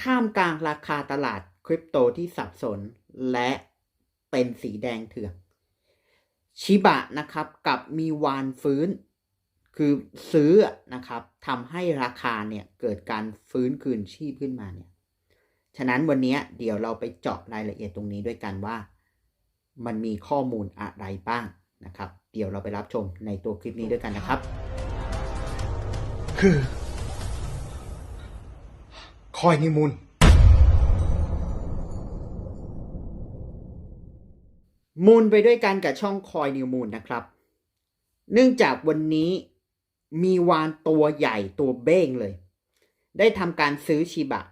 ท่ามกลางราคาตลาดคริปโตที่สับสนและเป็นสีแดงเถื่อกชิบะนะครับกับมีวานฟื้น คือซื้อนะครับทำให้ราคาเนี่ยเกิดการฟื้นคืนชีพขึ้นมาเนี่ยฉะนั้นวันนี้เดี๋ยวเราไปเจาะรายละเอียดตรงนี้ด้วยกันว่า มันมีข้อมูลอะไรบ้างนะครับ เดี๋ยวเราไปรับชมในตัวคลิปนี้ด้วยกันนะครับ คือ คอยนิมูลมูลไปด้วยกันกับช่องคอยนิวมูลนะครับ เนื่องจากวันนี้มีวานตัวใหญ่ตัวเบ้งเลย ได้ทำการซื้อชิบะ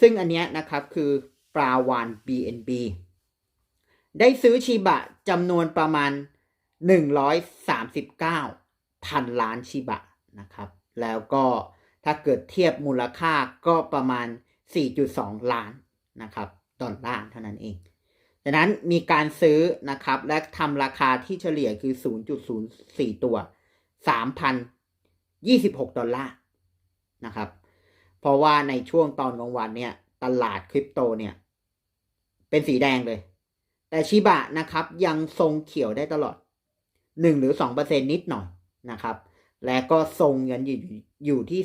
ซึ่งอันนี้นะครับคือปลาวาน BNB ได้ซื้อชิบะจำนวนประมาณ 139พันล้านชิบะนะครับ แล้วก็ ถ้าเกิดเทียบมูลค่าก็ประมาณ 4.2 ล้านนะครับดอลลาร์เท่านั้นเองดังนั้นมีการซื้อนะครับและทำราคาที่เฉลี่ยคือ 0.04 ตัว 3,026 ดอลลาร์นะครับ เพราะว่าในช่วงตอนกลางวันเนี่ยตลาดคริปโตเนี่ยเป็นสีแดงเลย แต่ชิบะนะครับยังทรงเขียวได้ตลอด 1 หรือ 2%นิดหน่อยนะครับ และก็ทรงยันอยู่อยู่ที่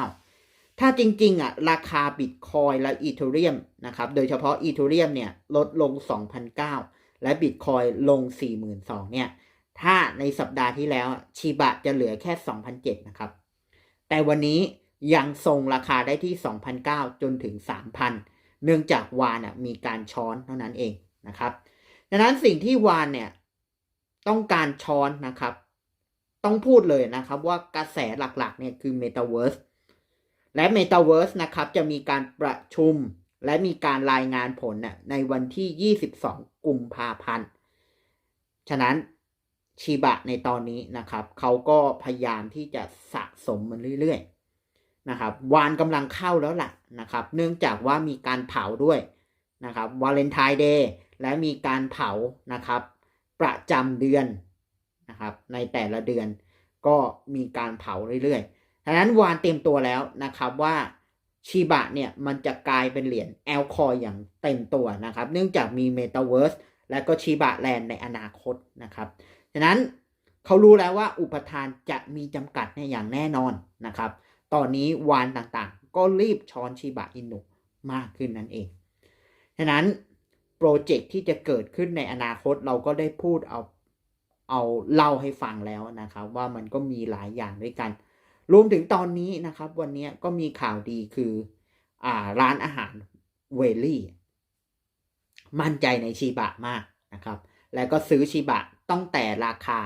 2,009 ถ้าจริงๆอะราคาบิตคอยและอีเทเรียมนะครับ โดยเฉพาะอีเทเรียมเนี่ยลดลง 2,009 และบิตคอยลง 42,000เนี่ย ถ้าในสัปดาห์ที่แล้วชิบะจะเหลือแค่ 2,007นะครับ แต่วันนี้ยังทรงราคาได้ที่ 2,009 จนถึง 3,000 เนื่องจากวานอะมีการช้อนเท่านั้นเองนะครับ ดังนั้นสิ่งที่วานเนี่ยต้องการช้อนนะครับ ต้องพูดเลยนะครับว่ากระแสหลักๆเนี่ยคือ Metaverse และ Metaverse นะครับจะมีการประชุมและมีการรายงานผลน่ะในวันที่ 22 กุมภาพันธ์ ฉะนั้นชีบะในตอนนี้นะครับ เขาก็พยายามที่จะสะสมมันเรื่อยๆนะครับวานกำลังเข้าแล้วล่ะนะครับ เนื่องจากว่ามีการเผาด้วยนะครับวาเลนไทน์เดย์และมีการเผานะครับ ประจำเดือน นะครับในแต่ละเดือนก็มีการเผาเรื่อยๆฉะนั้นวานเตรียมตัวแล้วนะครับว่าชีบะเนี่ยมันจะกลายเป็นเหรียญแอลคอยอย่างเต็มตัวนะครับ เนื่องจากมี Metaverse และก็ชีบะแลนด์ในอนาคตนะครับฉะนั้นเขารู้แล้วว่าอุปทานจะมีจำกัดในอย่างแน่นอนนะครับ ตอนนี้วานต่างๆ ก็รีบช้อนชีบะอินุมากขึ้นนั่นเอง ฉะนั้นโปรเจกต์ที่จะเกิดขึ้นในอนาคตเราก็ได้พูดเอา เอาเล่าให้ฟังแล้วนะครับ ว่ามันก็มีหลายอย่างด้วยกัน รวมถึงตอนนี้นะครับ วันนี้ก็มีข่าวดีคืออ่าร้านอาหารเวลี่มั่นใจในชีบะมากนะครับ แล้วก็ซื้อชีบะตั้งแต่ราคา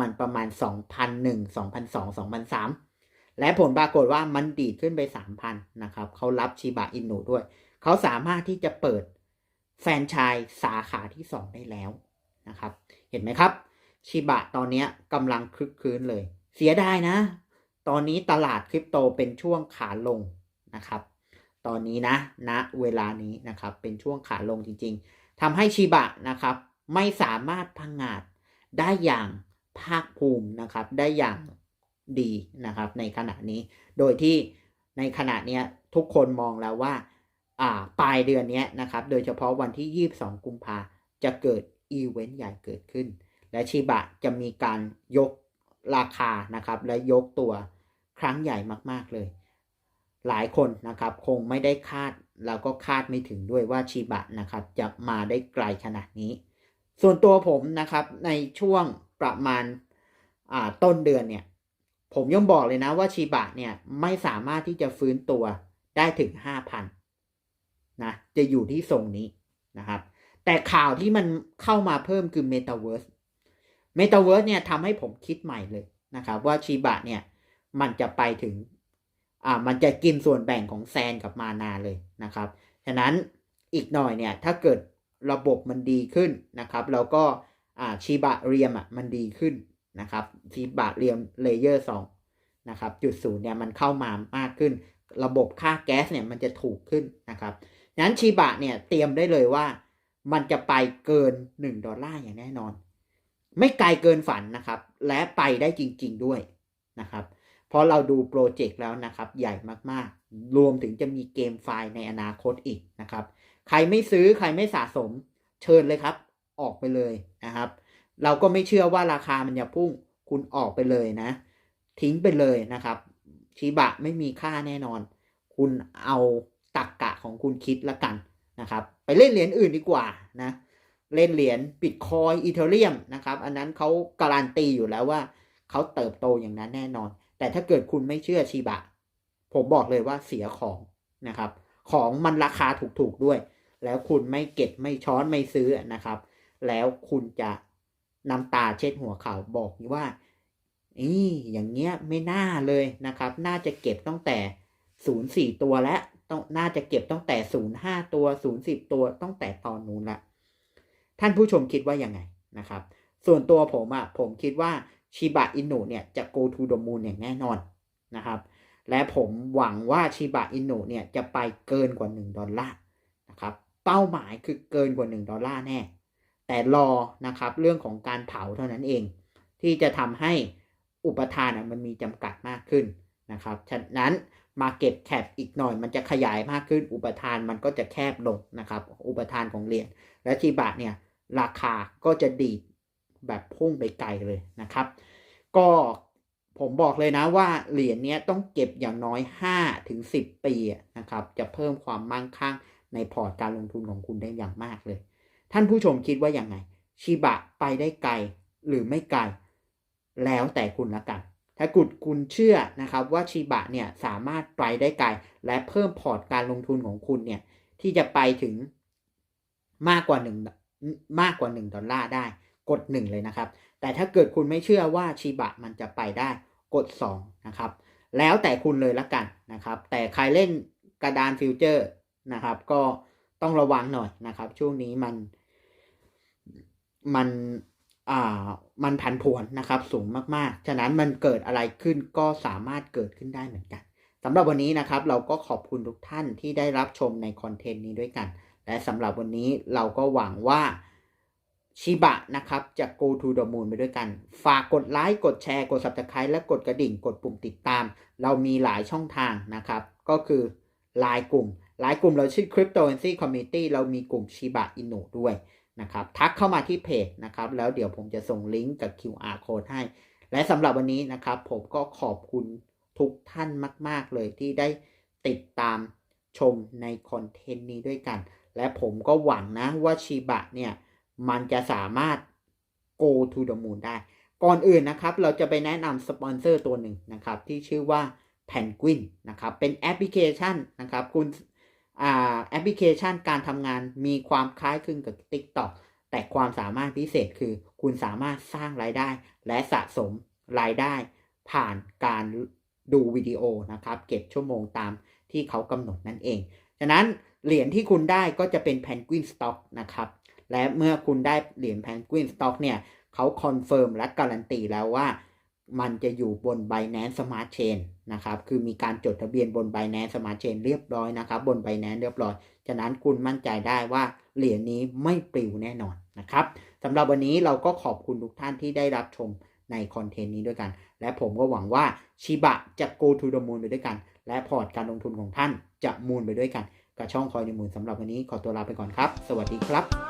มันประมาณ 2,001 2,002 2,003 และผลปรากฏว่ามันดีดขึ้นไป 3,000 นะครับ เขารับชีบะอินโนด้วย เขาสามารถที่จะเปิดแฟนชส์สาขาที่ 2 ได้แล้วนะครับ เห็นไหมครับ ชิบะตอนนี้กำลังคลึกคลื้นเลย เสียดายนะ ตอนนี้ตลาดคริปโตเป็นช่วงขาลงนะครับ ตอนนี้นะณนะเวลานี้นะครับเป็นช่วงขาลงจริงๆทำให้ชิบะนะครับ ไม่สามารถพังงาดได้อย่างภาคภูมินะครับ ได้อย่างดีนะครับ ในขณะนี้โดยที่ในขณะนี้ทุกคนมองแล้วว่าอ่าปลายเดือนนี้นะครับ โดยเฉพาะวันที่ 22 กุมภาจะเกิดอีเวนต์ใหญ่เกิดขึ้น และชิบะจะมีการยกราคานะครับ และยกตัวครั้งใหญ่มาก ๆ เลย หลายคนนะครับคงไม่ได้คาดแล้วก็คาดไม่ถึงด้วยว่าชิบะนะครับ จะมาได้ไกลขนาดนี้ ส่วนตัวผมนะครับในช่วงประมาณาต้นเดือนเนี่ย ผมยังบอกเลยนะว่าชิบะเนี่ยไม่สามารถที่จะฟื้นตัวได้ถึง 5,000นะจะอยู่ที่ทรงนี้นะครับ แต่ข่าวที่มันเข้ามาเพิ่มคือ Metaverse Metaverse เนี่ยทำให้ผมคิดใหม่เลยนะครับ ว่าชิบะเนี่ยมันจะไปถึงอ่ามันจะกินส่วนแบ่งของแซนกับมานาเลยนะครับ ฉะนั้นอีกหน่อยเนี่ยถ้าเกิดระบบมันดีขึ้นนะครับ แล้วก็อ่าชิบะเรียมอะมันดีขึ้นนะครับชิบะเรียมเลเยอร์สองนะครับจุดศูนย์เนี่ยมันเข้ามามากขึ้น ระบบค่าแก๊สเนี่ยมันจะถูกขึ้นนะครับฉะนั้นชิบะเนี่ยเตรียมได้เลยว่ามันจะไปเกิน 1 ดอลลาร์อย่างแน่นอน ไม่ไกลเกินฝันนะครับ และไปได้จริง ๆด้วยนะครับ เพราะเราดูโปรเจกต์แล้วนะครับ ใหญ่มากๆ รวมถึงจะมีเกมไฟล์ในอนาคตอีกนะครับ ใครไม่ซื้อใครไม่สะสมเชิญเลยครับ ออกไปเลยนะครับ เราก็ไม่เชื่อว่าราคามันจะพุ่งคุณออกไปเลยนะ ทิ้งไปเลยนะครับชิบะไม่มีค่าแน่นอน คุณเอาตักกะของคุณคิดละกันนะครับ ไปเล่นเหรียญอื่นดีกว่านะ เล่นเหรียญบิตคอยอีเทเรียมนะครับ อันนั้นเขาการันตีอยู่แล้วว่าเขาเติบโตอย่างนั้นแน่นอน แต่ถ้าเกิดคุณไม่เชื่อชิบะ ผมบอกเลยว่าเสียของนะครับ ของมันราคาถูกๆด้วย แล้วคุณไม่เก็บไม่ช้อนไม่ซื้อนะครับ แล้วคุณจะน้ำตาเช็ดหัวเข่าบอกว่าอีอย่างเงี้ยไม่น่าเลยนะครับ น่าจะเก็บตั้งแต่ศูนย์สี่ตัวแล้วต้องน่าจะเก็บตั้งแต่ศูนย์ห้าตัวศูนย์สิบตัวตั้งแต่ตอนนู้นละ ท่านผู้ชมคิดว่ายังไงนะครับ ส่วนตัวผมอะ่ะผมคิดว่าชิบะอินุเนี่ยจะ go to the moon อย่างแน่นอนนะครับ และผมหวังว่าชิบะอินุเนี่ยจะไปเกินกว่า 1 ดอลลาร์นะครับ เป้าหมายคือเกินกว่า 1 ดอลลาร์แน่ แต่รอนะครับเรื่องของการเผาเท่านั้นเอง ที่จะทำให้อุปทานมันมีจำกัดมากขึ้นนะครับ ฉะนั้นมาเก็บแคปอีกหน่อยมันจะขยายมากขึ้น อุปทานมันก็จะแคบลงนะครับ อุปทานของเหรียญและชิบะเนี่ย ราคาก็จะดีดแบบพุ่งไปไกลเลยนะครับ ก็ผมบอกเลยนะว่าเหรียญนี้ต้องเก็บอย่างน้อย5ถึง10 ปีนะครับ จะเพิ่มความมั่งคั่งในพอร์ตการลงทุนของคุณได้อย่างมากเลย ท่านผู้ชมคิดว่าอย่างไง ชิบะไปได้ไกลหรือไม่ไกล แล้วแต่คุณละกัน ถ้ากุดคุณเชื่อนะครับว่าชิบะเนี่ยสามารถไปได้ไกล และเพิ่มพอร์ตการลงทุนของคุณเนี่ยที่จะไปถึงมากกว่าหนึ่ง มากกว่า 1 ดอลลาร์ได้ กด 1 เลยนะครับ แต่ถ้าเกิดคุณไม่เชื่อว่าชิบะมันจะไปได้กด 2 นะครับ แล้วแต่คุณเลยละกันนะครับ แต่ใครเล่นกระดานฟิวเจอร์นะครับ ก็ต้องระวังหน่อยนะครับ ช่วงนี้มันมันอ่ามันผันผวนนะครับสูงมากๆ ฉะนั้นมันเกิดอะไรขึ้นก็สามารถเกิดขึ้นได้เหมือนกันสำหรับวันนี้นะครับ เราก็ขอบคุณทุกท่านที่ได้รับชมในคอนเทนต์นี้ด้วยกัน และสำหรับวันนี้เราก็หวังว่าชิบะนะครับจะ go to the moon ไปด้วยกัน ฝากกดไลค์ กดแชร์ กด subscribe และกดกระดิ่ง กดปุ่มติดตาม เรามีหลายช่องทางนะครับ ก็คือไลน์กลุ่มไลน์กลุ่มเราชื่อ cryptocurrency community เรามีกลุ่มชิบะอินุด้วยนะครับ ทักเข้ามาที่เพจนะครับ แล้วเดี๋ยวผมจะส่งลิงก์กับ QR code ให้ และสำหรับวันนี้นะครับ ผมก็ขอบคุณทุกท่านมาก ๆ เลยที่ได้ติดตามชมในคอนเทนต์นี้ด้วยกัน และผมก็หวังนะว่าชิบะเนี่ย มันจะสามารถ go to the moon ได้ ก่อนอื่นนะครับ เราจะไปแนะนำสปอนเซอร์ตัวหนึ่งนะครับ ที่ชื่อว่า Penguin นะครับ เป็นแอปพลิเคชันนะครับ คุณแอปพลิเคชันการทำงานมีความคล้ายคลึงกับ TikTok แต่ความสามารถพิเศษคือ คุณสามารถสร้างรายได้ และสะสมรายได้ ผ่านการดูวิดีโอนะครับ เก็บชั่วโมงตามที่เขากำหนดนั่นเอง ฉะนั้น เหรียญที่คุณได้ก็จะเป็น Penguin Stock นะครับ และเมื่อคุณได้เหรียญ Penguin Stock เนี่ยเขาคอนเฟิร์มและการันตีแล้วว่ามันจะอยู่บน Binance Smart Chain นะครับ คือมีการจดทะเบียนบน Binance Smart Chain เรียบร้อยนะครับ บน Binance เรียบร้อย ฉะนั้นคุณมั่นใจได้ว่าเหรียญนี้ไม่ปลิวแน่นอนนะครับสำหรับวันนี้เราก็ขอบคุณทุกท่านที่ได้รับชมในคอนเทนต์นี้ด้วยกัน และผมก็หวังว่าชิบะจะ go to the moon ไปด้วยกัน และพอร์ตการลงทุนของท่านจะมูนไปด้วยกัน กับช่องคอยในมูลสำหรับวันนี้ขอตัวลาไปก่อนครับ สวัสดีครับ